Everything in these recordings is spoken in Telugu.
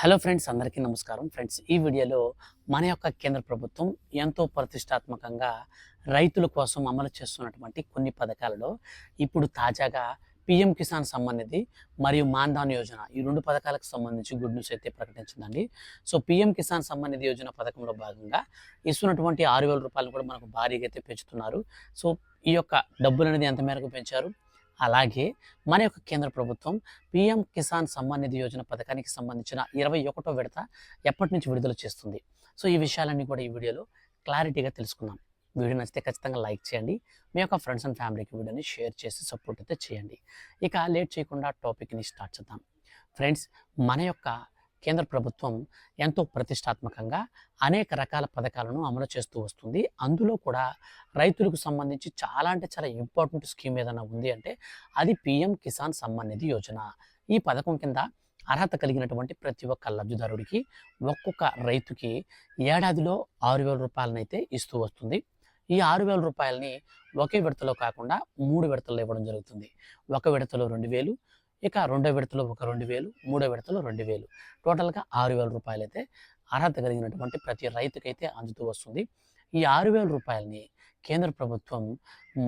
హలో ఫ్రెండ్స్ అందరికీ నమస్కారం. ఫ్రెండ్స్ ఈ వీడియోలో మన యొక్క కేంద్ర ప్రభుత్వం ఎంతో ప్రతిష్టాత్మకంగా రైతుల కోసం అమలు చేస్తున్నటువంటి కొన్ని పథకాలలో ఇప్పుడు తాజాగా పిఎం కిసాన్ సమ్మాన్ నిధి మరియు మాన్ధాన్ యోజన ఈ రెండు పథకాలకు సంబంధించి గుడ్ న్యూస్ అయితే ప్రకటించిందండి. సో పిఎం కిసాన్ సంబంధిత యోజన పథకంలో భాగంగా ఇస్తున్నటువంటి ఆరు వేల రూపాయలు కూడా మనకు భారీగా అయితే పెంచుతున్నారు. సో ఈ యొక్క డబ్బులు అనేది ఎంత మేరకు పెంచారు? అలాగే మన యొక్క కేంద్ర ప్రభుత్వం పిఎం కిసాన్ సమ్మాన్ నిధి యోజన పథకానికి సంబంధించిన ఇరవై ఒకటో విడత ఎప్పటి నుంచి విడుదల చేస్తుంది? సో ఈ విషయాలన్నీ కూడా ఈ వీడియోలో క్లారిటీగా తెలుసుకుందాం. వీడియో నచ్చితే ఖచ్చితంగా లైక్ చేయండి. మీ యొక్క ఫ్రెండ్స్ అండ్ ఫ్యామిలీకి వీడియోని షేర్ చేసి సపోర్ట్ అయితే చేయండి. ఇక లేట్ చేయకుండా టాపిక్ని స్టార్ట్ చేద్దాం. ఫ్రెండ్స్ మన యొక్క కేంద్ర ప్రభుత్వం ఎంతో ప్రతిష్టాత్మకంగా అనేక రకాల పథకాలను అమలు చేస్తూ వస్తుంది. అందులో కూడా రైతులకు సంబంధించి చాలా అంటే చాలా ఇంపార్టెంట్ స్కీమ్ ఏదైనా ఉంది అంటే అది పిఎం కిసాన్ సమ్మాన్ నిధి యోజన. ఈ పథకం కింద అర్హత కలిగినటువంటి ప్రతి ఒక్క లబ్ధిదారుడికి ఒక్కొక్క రైతుకి ఏడాదిలో ఆరు వేల రూపాయలనైతే ఇస్తూ వస్తుంది. ఈ ఆరు వేల రూపాయలని ఒకే విడతలో కాకుండా మూడు విడతల్లో ఇవ్వడం జరుగుతుంది. ఒక విడతలో రెండు వేలు ఇక రెండో విడతలో ఒక రెండు వేలు మూడో విడతలో రెండు వేలు. టోటల్గా ఆరు వేల రూపాయలు అయితే అర్హత కలిగినటువంటి ప్రతి రైతుకైతే అందుతూ వస్తుంది. ఈ ఆరు వేల రూపాయలని కేంద్ర ప్రభుత్వం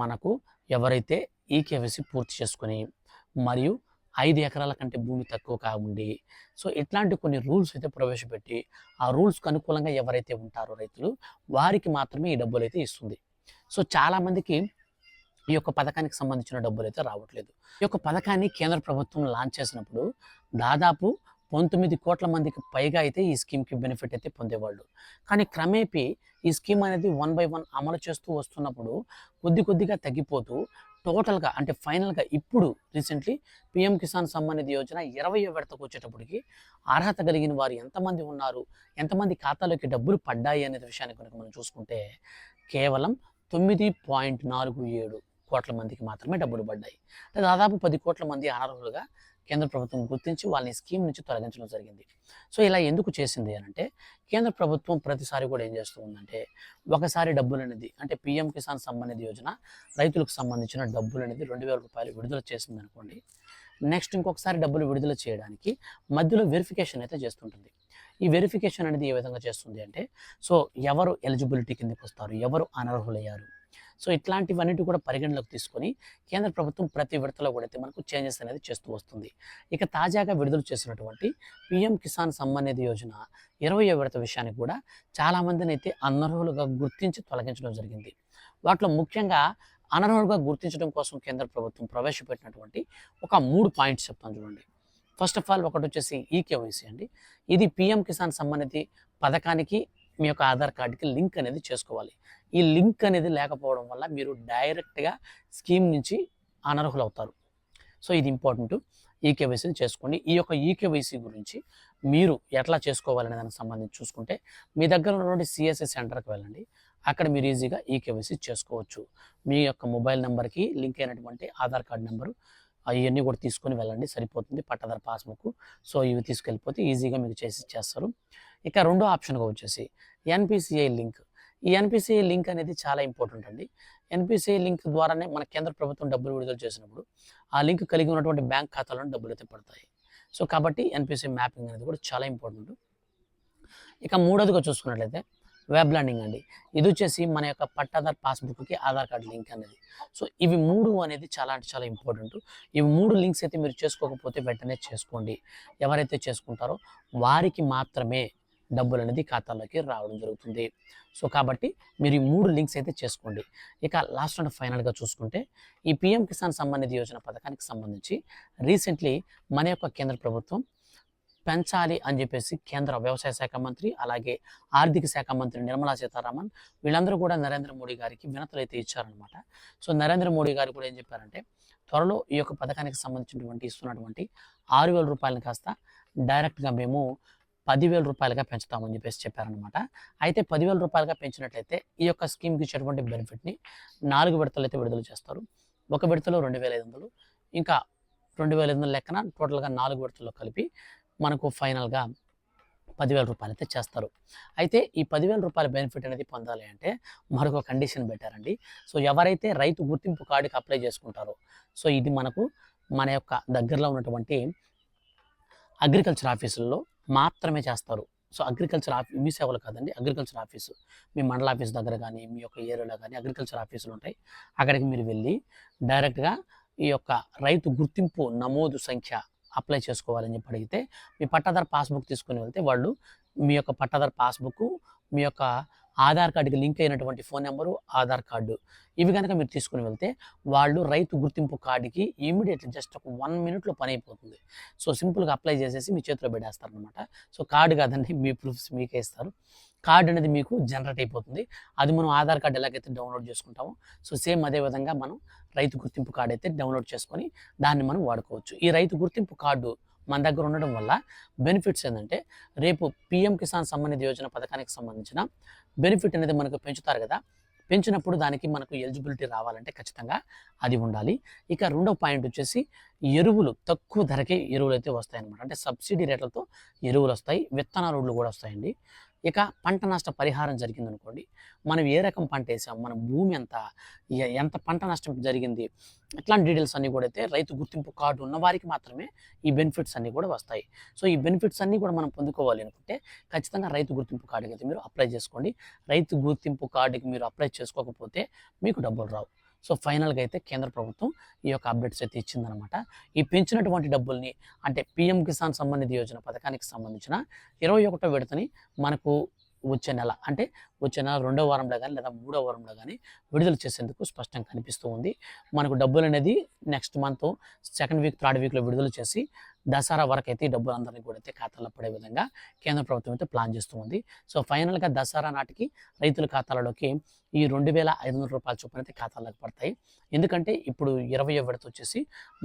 మనకు ఎవరైతే ఈ కేవైసీ పూర్తి చేసుకొని మరియు ఐదు ఎకరాల కంటే భూమి తక్కువ కాకుండి సో ఇట్లాంటి కొన్ని రూల్స్ అయితే ప్రవేశపెట్టి ఆ రూల్స్కు అనుకూలంగా ఎవరైతే ఉంటారో రైతులు వారికి మాత్రమే ఈ డబ్బులు అయితే ఇస్తుంది. సో చాలామందికి ఈ యొక్క పథకానికి సంబంధించిన డబ్బులు అయితే రావట్లేదు. ఈ యొక్క పథకాన్ని కేంద్ర ప్రభుత్వం లాంచ్ చేసినప్పుడు దాదాపు పంతొమ్మిది కోట్ల మందికి పైగా అయితే ఈ స్కీమ్కి బెనిఫిట్ అయితే పొందేవాళ్ళు. కానీ క్రమేపీ ఈ స్కీమ్ అనేది వన్ బై వన్ అమలు చేస్తూ వస్తున్నప్పుడు కొద్ది కొద్దిగా తగ్గిపోతూ టోటల్గా అంటే ఫైనల్గా ఇప్పుడు రీసెంట్లీ పిఎం కిసాన్ సమ్మానిధి యోజన ఇరవై విడతకు వచ్చేటప్పటికి అర్హత కలిగిన వారు ఎంతమంది ఉన్నారు? ఎంతమంది ఖాతాలోకి డబ్బులు పడ్డాయి అనే విషయాన్ని కనుక మనం చూసుకుంటే కేవలం తొమ్మిది పాయింట్ నాలుగు ఏడు కోట్ల మందికి మాత్రమే డబ్బులు పడ్డాయి. దాదాపు పది కోట్ల మంది అనర్హులుగా కేంద్ర ప్రభుత్వం గుర్తించి వాళ్ళని స్కీమ్ నుంచి తొలగించడం జరిగింది. సో ఇలా ఎందుకు చేసింది అని అంటే కేంద్ర ప్రభుత్వం ప్రతిసారి కూడా ఏం చేస్తూ ఉందంటే ఒకసారి డబ్బులు అనేది అంటే పిఎం కిసాన్ సమ్మాన్ నిధి యోజన రైతులకు సంబంధించిన డబ్బులు అనేది రెండు వేల రూపాయలు విడుదల చేసింది అనుకోండి. నెక్స్ట్ ఇంకొకసారి డబ్బులు విడుదల చేయడానికి మధ్యలో వెరిఫికేషన్ అయితే చేస్తుంటుంది. ఈ వెరిఫికేషన్ అనేది ఏ విధంగా చేస్తుంది అంటే సో ఎవరు ఎలిజిబిలిటీ కిందకి వస్తారు? ఎవరు అనర్హులయ్యారు? సో ఇట్లాంటివన్నిటి కూడా పరిగణలోకి తీసుకొని కేంద్ర ప్రభుత్వం ప్రతి విడతలో కూడా అయితే మనకు చేంజెస్ అనేది చేస్తూ వస్తుంది. ఇక తాజాగా విడుదల చేసినటువంటి పిఎం కిసాన్ సమ్మాన్ నిధి యోజన ఇరవై విడత విషయానికి కూడా చాలామందిని అయితే అనర్హులుగా గుర్తించి తొలగించడం జరిగింది. వాటిలో ముఖ్యంగా అనర్హులుగా గుర్తించడం కోసం కేంద్ర ప్రభుత్వం ప్రవేశపెట్టినటువంటి ఒక మూడు పాయింట్స్ చెప్తాను చూడండి. ఫస్ట్ ఆఫ్ ఆల్ ఒకటి వచ్చేసి ఈకేవైసీ అండి. ఇది పిఎం కిసాన్ సమ్మాన్ నిధి పథకానికి మీ యొక్క ఆధార్ కార్డుకి లింక్ అనేది చేసుకోవాలి. ఈ లింక్ అనేది లేకపోవడం వల్ల మీరు డైరెక్ట్గా స్కీమ్ నుంచి అనర్హులు అవుతారు సో ఇది ఇంపార్టెంట్. ఈకేవైసీని చేసుకోండి. ఈ యొక్క ఈకేవైసీ గురించి మీరు ఎట్లా చేసుకోవాలనే దానికి సంబంధించి చూసుకుంటే మీ దగ్గర ఉన్నటువంటి సిఎస్ఎస్ సెంటర్కి వెళ్ళండి. అక్కడ మీరు ఈజీగా ఈకేవైసీ చేసుకోవచ్చు. మీ యొక్క మొబైల్ నెంబర్కి లింక్ అయినటువంటి ఆధార్ కార్డ్ నెంబరు అవన్నీ కూడా తీసుకొని వెళ్ళండి. సరిపోతుంది. పట్టదారు పాస్బుక్ సో ఇవి తీసుకెళ్ళిపోతే ఈజీగా మీకు చేసి ఇచ్చేస్తారు. ఇక రెండో ఆప్షన్గా వచ్చేసి ఎన్పిసిఐ లింక్. ఈ ఎన్పిసిఐ లింక్ అనేది చాలా ఇంపార్టెంట్ అండి. ఎన్పిసిఐ లింక్ ద్వారానే మన కేంద్ర ప్రభుత్వం డబ్బులు విడుదల చేసినప్పుడు ఆ లింక్ కలిగి ఉన్నటువంటి బ్యాంక్ ఖాతాలో డబ్బులు అయితే పడతాయి. సో కాబట్టి ఎన్పిసిఐ మ్యాపింగ్ అనేది కూడా చాలా ఇంపార్టెంట్. ఇక మూడోదిగా చూసుకున్నట్లయితే వెబ్ ల్యాండింగ్ అండి. ఇది వచ్చేసి మన యొక్క పట్టాదార్ పాస్బుక్కి ఆధార్ కార్డు లింక్ అనేది. సో ఇవి మూడు అనేది చాలా అంటే చాలా ఇంపార్టెంట్. ఇవి మూడు లింక్స్ అయితే మీరు చేసుకోకపోతే వెంటనే చేసుకోండి. ఎవరైతే చేసుకుంటారో వారికి మాత్రమే డబ్బులు అనేది ఖాతాలోకి రావడం జరుగుతుంది. సో కాబట్టి మీరు ఈ మూడు లింక్స్ అయితే చేసుకోండి. ఇక లాస్ట్ అండ్ ఫైనల్గా చూసుకుంటే ఈ పిఎం కిసాన్ సంబంధిత యోజన పథకానికి సంబంధించి రీసెంట్లీ మన యొక్క కేంద్ర ప్రభుత్వం పెంచాలి అని చెప్పేసి కేంద్ర వ్యవసాయ శాఖ మంత్రి అలాగే ఆర్థిక శాఖ మంత్రి నిర్మలా సీతారామన్ వీళ్ళందరూ కూడా నరేంద్ర మోడీ గారికి వినతులు అయితే ఇచ్చారనమాట సో నరేంద్ర మోడీ గారు కూడా ఏం చెప్పారంటే త్వరలో ఈ యొక్క పథకానికి సంబంధించినటువంటి ఇస్తున్నటువంటి ఆరు వేల రూపాయలను కాస్త డైరెక్ట్గా మేము పదివేల రూపాయలుగా పెంచుతామని చెప్పేసి చెప్పారనమాట అయితే పదివేల రూపాయలుగా పెంచినట్లయితే ఈ యొక్క స్కీమ్కి ఇచ్చేటువంటి బెనిఫిట్ని నాలుగు విడతలు అయితే విడుదల చేస్తారు. ఒక విడతలో రెండు వేల ఐదు వందలు ఇంకా రెండు వేల ఐదు వందల లెక్కన టోటల్గా నాలుగు విడతల్లో కలిపి మనకు ఫైనల్గా పదివేల రూపాయలు అయితే చేస్తారు. అయితే ఈ పదివేల రూపాయల బెనిఫిట్ అనేది పొందాలి అంటే మరొక కండిషన్ పెట్టారండి. సో ఎవరైతే రైతు గుర్తింపు కార్డుకి అప్లై చేసుకుంటారో సో ఇది మనకు మన యొక్క దగ్గరలో ఉన్నటువంటి అగ్రికల్చర్ ఆఫీసుల్లో మాత్రమే చేస్తారు. సో అగ్రికల్చర్ ఆఫీ మీ సేవలు కాదండి అగ్రికల్చర్ ఆఫీసు. మీ మండల ఆఫీస్ దగ్గర కానీ మీ యొక్క ఏరియాలో కానీ అగ్రికల్చర్ ఆఫీసులు ఉంటాయి. అక్కడికి మీరు వెళ్ళి డైరెక్ట్గా ఈ యొక్క రైతు గుర్తింపు నమోదు సంఖ్య అప్లై చేసుకోవాలని చెప్పి అడిగితే మీ పట్టాదారు పాస్బుక్ తీసుకుని వెళ్తే వాళ్ళు మీ యొక్క పట్టాదారు పాస్బుక్ మీ యొక్క ఆధార్ కార్డుకి లింక్ అయినటువంటి ఫోన్ నెంబరు ఆధార్ కార్డు. ఇవి కనుక మీరు తీసుకుని వెళ్తే వాళ్ళు రైతు గుర్తింపు కార్డుకి ఇమీడియట్లీ జస్ట్ ఒక వన్ మినిట్లో పని అయిపోతుంది. సో సింపుల్గా అప్లై చేసేసి మీ చేతిలో పెట్టేస్తారనమాట సో కార్డు కాదండి మీ ప్రూఫ్స్ మీకే ఇస్తారు. కార్డు అనేది మీకు జనరేట్ అయిపోతుంది. అది మనం ఆధార్ కార్డు ఎలాగైతే డౌన్లోడ్ చేసుకుంటామో సో సేమ్ అదే విధంగా మనం రైతు గుర్తింపు కార్డు అయితే డౌన్లోడ్ చేసుకొని దాన్ని మనం వాడుకోవచ్చు. ఈ రైతు గుర్తింపు కార్డు మన దగ్గర ఉండడం వల్ల బెనిఫిట్స్ ఏంటంటే రేపు పిఎం కిసాన్ సంబంధిత యోజన పథకానికి సంబంధించిన బెనిఫిట్ అనేది మనకు పెంచుతారు కదా. పెంచినప్పుడు దానికి మనకు ఎలిజిబిలిటీ రావాలంటే ఖచ్చితంగా అది ఉండాలి. ఇక రెండవ పాయింట్ వచ్చేసి ఎరువులు తక్కువ ధరకే ఎరువులు అయితే వస్తాయి అన్నమాట అంటే సబ్సిడీ రేట్లతో ఎరువులు వస్తాయి విత్తనాలు కూడా వస్తాయండి. ఇక పంట నష్ట పరిహారం జరిగింది అనుకోండి మనం ఏ రకం పంట వేసాం మన భూమి ఎంత ఎంత పంట నష్టం జరిగింది ఇట్లాంటి డీటెయిల్స్ అన్నీ కూడా అయితే రైతు గుర్తింపు కార్డు ఉన్న వారికి మాత్రమే ఈ బెనిఫిట్స్ అన్నీ కూడా వస్తాయి. సో ఈ బెనిఫిట్స్ అన్నీ కూడా మనం పొందుకోవాలి అనుకుంటే ఖచ్చితంగా రైతు గుర్తింపు కార్డుకి అయితే మీరు అప్లై చేసుకోండి. రైతు గుర్తింపు కార్డుకి మీరు అప్లై చేసుకోకపోతే మీకు డబ్బులు రావు. సో ఫైనల్గా అయితే కేంద్ర ప్రభుత్వం ఈ యొక్క అప్డేట్స్ అయితే ఇచ్చిందనమాట ఈ పెంచినటువంటి డబ్బుల్ని అంటే పిఎం కిసాన్ సంబంధిత యోజన పథకానికి సంబంధించిన ఇరవై ఒకటో విడతని మనకు వచ్చే నెల అంటే వచ్చే నెల రెండో వారంలో కానీ లేదా మూడో వారంలో కానీ విడుదల చేసేందుకు స్పష్టంగా కనిపిస్తూ ఉంది. మనకు డబ్బులు అనేది next month second week third వీక్లో విడుదల చేసి దసరా వరకు అయితే డబ్బులు అందరినీ కూడా అయితే ఖాతాలో పడే విధంగా కేంద్ర ప్రభుత్వం అయితే ప్లాన్ చేస్తూ ఉంది. సో ఫైనల్గా దసరా నాటికి రైతుల ఖాతాలలోకి ఈ రెండు వేల ఐదు వందల రూపాయల చొప్పున అయితే ఖాతాలకు పడతాయి. ఎందుకంటే ఇప్పుడు ఇరవై విడత వచ్చేసి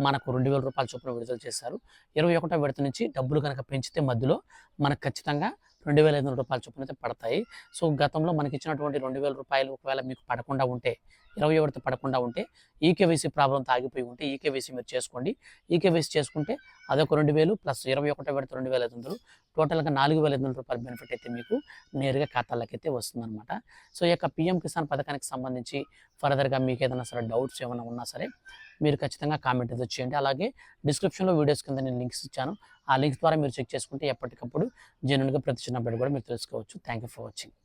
మనకు రెండు వేల రూపాయల చొప్పున విడుదల చేశారు. ఇరవై ఒకటో విడత నుంచి డబ్బులు కనుక పెంచితే మధ్యలో మనకు ఖచ్చితంగా రెండు వేల ఐదు వందల రూపాయల చొప్పున అయితే పడతాయి. సో గతంలో మనకి ఇచ్చినటువంటి రెండు వేల రూపాయలు ఒకవేళ మీకు పడకుండా ఉంటే ఇరవై ఒకటి పడకుండా ఉంటే ఈకేవైసీ ప్రాబ్లం తాగిపోయి ఉంటే ఈకేవైసీ మీరు చేసుకోండి. ఈకేవైసీ చేసుకుంటే అదొక రెండు వేలు ప్లస్ ఇరవై ఒకటో విడత రెండు వేల ఐదు వందలు టోటల్గా నాలుగు వేల ఐదు వందల రూపాయల బెనిఫిట్ అయితే మీకు నేరుగా ఖాతాలోకి అయితే వస్తుందన్నమాట. సో ఈ యొక్క పిఎం కిసాన్ పథకానికి సంబంధించి ఫర్దర్గా మీకు ఏదైనా సరే డౌట్స్ ఏమైనా ఉన్నా సరే మీరు ఖచ్చితంగా కామెంట్ అయితే చేయండి. అలాగే డిస్క్రిప్షన్లో వీడియోస్ కింద నేను లింక్స్ ఇచ్చాను. ఆ లింక్స్ ద్వారా మీరు చెక్ చేసుకుంటే ఎప్పటికప్పుడు జెన్యున్గా ప్రతి చిన్న కూడా మీరు తెలుసుకోవచ్చు. Thank you for watching